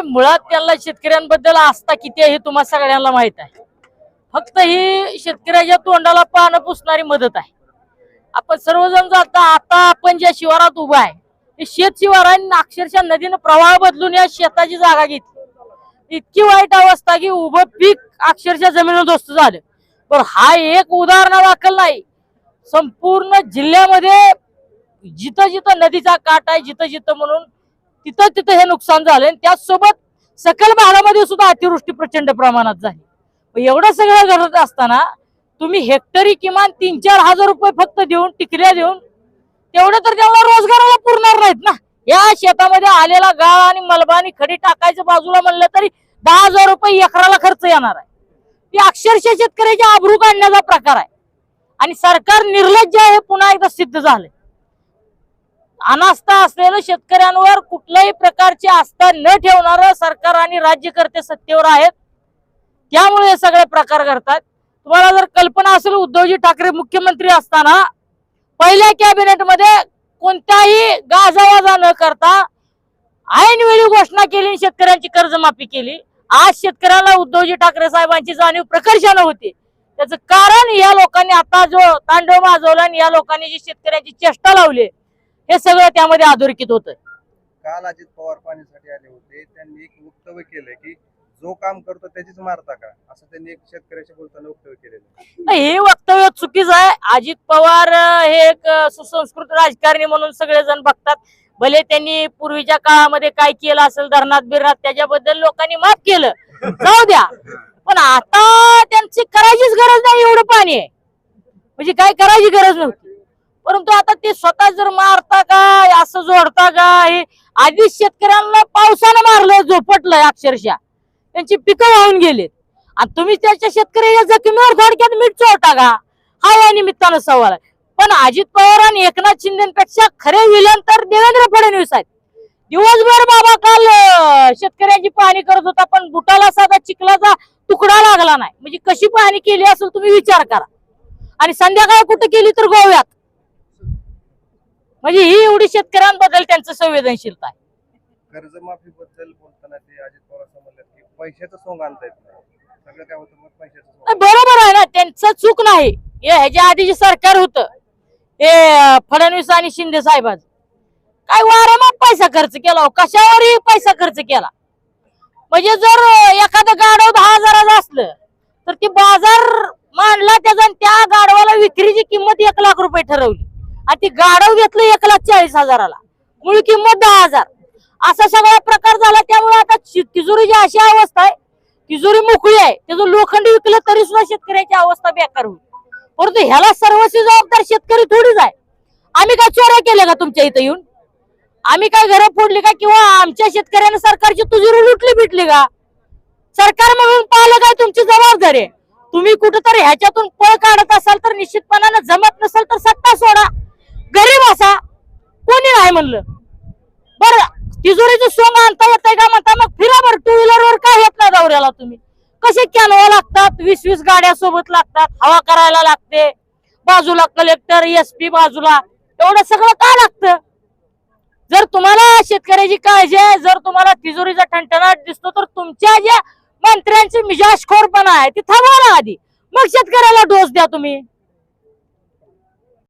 काय मुळात त्यांना शेतकऱ्यांबद्दल आस्था किती आहे हे तुम्हाला सगळ्यांना माहीत आहे. फक्त ही शेतकऱ्याच्या तोंडाला पानं पुसणारी मदत आहे. आपण सर्वजण जाता आता आपण ज्या शिवारात उभा आहे ते शेत शिवार अक्षरशः नदीनं प्रवाह बदलून या शेताची जागा घेतली. इतकी वाईट अवस्था की उभं पीक अक्षरशः जमिनीवर दोस्त झालं. पण हा एक उदाहरणादाखल नाही. संपूर्ण जिल्ह्यामध्ये जिथं जिथं नदीचा काठ आहे जिथं जिथं म्हणून तिथं तिथं हे नुकसान झालं आणि त्याचसोबत सकल भागामध्ये सुद्धा अतिवृष्टी प्रचंड प्रमाणात झाली. एवढं सगळं घडत असताना तुम्ही हेक्टरी किमान तीन चार हजार रुपये फक्त देऊन टिकल्या देऊन तेवढं तर त्यांना रोजगाराला पुरणार नाहीत ना. या शेतामध्ये आलेला गाळ आणि मलबा आणि खडी टाकायचं बाजूला म्हणलं तरी दहा हजार रुपये एकराला खर्च येणार आहे. ती अक्षरशः शेतकऱ्याची आबरू काढण्याचा प्रकार आहे. आणि सरकार निर्लज्ज आहे हे पुन्हा एकदा सिद्ध झालंय. अनास्था असलेलं शेतकऱ्यांवर कुठल्याही प्रकारची आस्था न ठेवणारं सरकार आणि राज्यकर्ते सत्तेवर आहेत. त्यामुळे हे सगळे प्रकार घडतात. तुम्हाला जर कल्पना असेल उद्धवजी ठाकरे मुख्यमंत्री असताना पहिल्या कॅबिनेटमध्ये कोणत्याही गाजावाजा न करता ऐनवेळी घोषणा केली आणि शेतकऱ्यांची कर्जमाफी केली. आज शेतकऱ्याला उद्धवजी ठाकरे साहेबांची जाणीव प्रकर्षानं होती. त्याचं कारण या लोकांनी आता जो तांडव माजवला आणि या लोकांनी जी शेतकऱ्यांची चेष्टा लावली हे सगळं त्यामध्ये अधोरेखित होतं काल अजित पवार पाणीसाठी आले होते. त्यांनी एक वक्तव्य केलंय की जो काम करतो त्याचीच मारता का? असं त्यांनी एक शेतकऱ्याशी बोलताना वक्तव्य केलेलं. हे वक्तव्य चुकीचं आहे. अजित पवार हे एक सुसंस्कृत राजकारणी म्हणून सगळेजण बघतात. भले त्यांनी पूर्वीच्या काळामध्ये काय केलं असेल धरणात बिरणात त्याच्याबद्दल लोकांनी माफ केलं. जाऊ द्या. पण आता त्यांची करायचीच गरज नाही एवढं पाणी आहे. म्हणजे काय करायची गरज नव्हती. परंतु आता ते स्वतः जर मारता का असं जोडता का हे आधीच शेतकऱ्यांना पावसानं मारलं झोपटलंय अक्षरशः. त्यांची पिकं वाहून गेलीत. आणि तुम्ही त्याच्या शेतकऱ्याच्या जखमीवर थोडक्यात मीठ चोळता का? हा या निमित्तानं सवाल आहे. पण अजित पवार आणि एकनाथ शिंदेपेक्षा खरे विलन तर देवेंद्र फडणवीस आहेत. दिवसभर बाबा काल शेतकऱ्यांची पाहणी करत होता पण बुटाला साधा चिखलाचा तुकडा लागला नाही. म्हणजे कशी पाहणी केली असेल तुम्ही विचार करा. आणि संध्याकाळ कुठं केली तर गोव्यात? म्हणजे ही एवढी शेतकऱ्यांबद्दल त्यांचं संवेदनशीलता आहे. कर्जमाफी बद्दल बोलताना ते अजित पवार असं म्हणलं की पैशाचं सोंग आणता येत नाही. सगळं काय होतं मग पैशाचं नाही, सोंग बरोबर आहे ना त्यांचं चूक नाही. हे ह्याच्या आधी जे सरकार होतं हे फडणवीस आणि शिंदे साहेबांचं. काय वारंवार पैसा खर्च केला हो, कशावरही पैसा खर्च केला. म्हणजे जर एखादं गाडव दहा हजाराचं असलं तर ती बाजार मांडला त्याचा आणि त्या गाडवाला विक्रीची किंमत एक लाख रुपये ठरवली. आणि ती गाडव घेतलं एक लाख चाळीस हजाराला. मूळ किंमत दहा हजार. असा सगळा प्रकार झाला त्यामुळे आता तिजोरीची अशी अवस्था आहे. तिजोरी मोकळी आहे. त्याचं लोखंड विकलं तरी सुद्धा शेतकऱ्याची अवस्था बेकार होईल. परंतु ह्याला सर्वस्वी जबाबदार शेतकरी थोडीच आहे. आम्ही काय चोऱ्या केल्या का तुमच्या इथं येऊन? आम्ही काय घरं फोडली का किंवा आमच्या शेतकऱ्याने सरकारची तुझी लुटली बिटली का? सरकार म्हणून पाहिलं काय तुमची जबाबदारी आहे? तुम्ही कुठेतरी ह्याच्यातून पळ काढत असाल तर निश्चितपणानं जमत नसेल तर सत्ता सोडा. गरीब असा. कोणी नाही म्हणलं. बरं तिजोरीचं सोंग आणता येतंय का म्हणता? मग फिरा बरं टू व्हीलर वर काय येत नाही दौऱ्याला तुम्ही? कसे कॅनवा लागतात? वीस वीस गाड्या सोबत लागतात. हवा करायला लागते. बाजूला कलेक्टर एस पी बाजूला. एवढं सगळं का लागतं? जर तुम्हाला शेतकऱ्याची काळजी आहे जर तुम्हाला तिजोरीचा ठणठणाट दिसतो तर तुमच्या ज्या मंत्र्यांची मिजाजखोरपणा आहे ती थांबवा ना आधी. मग शेतकऱ्याला डोस द्या तुम्ही.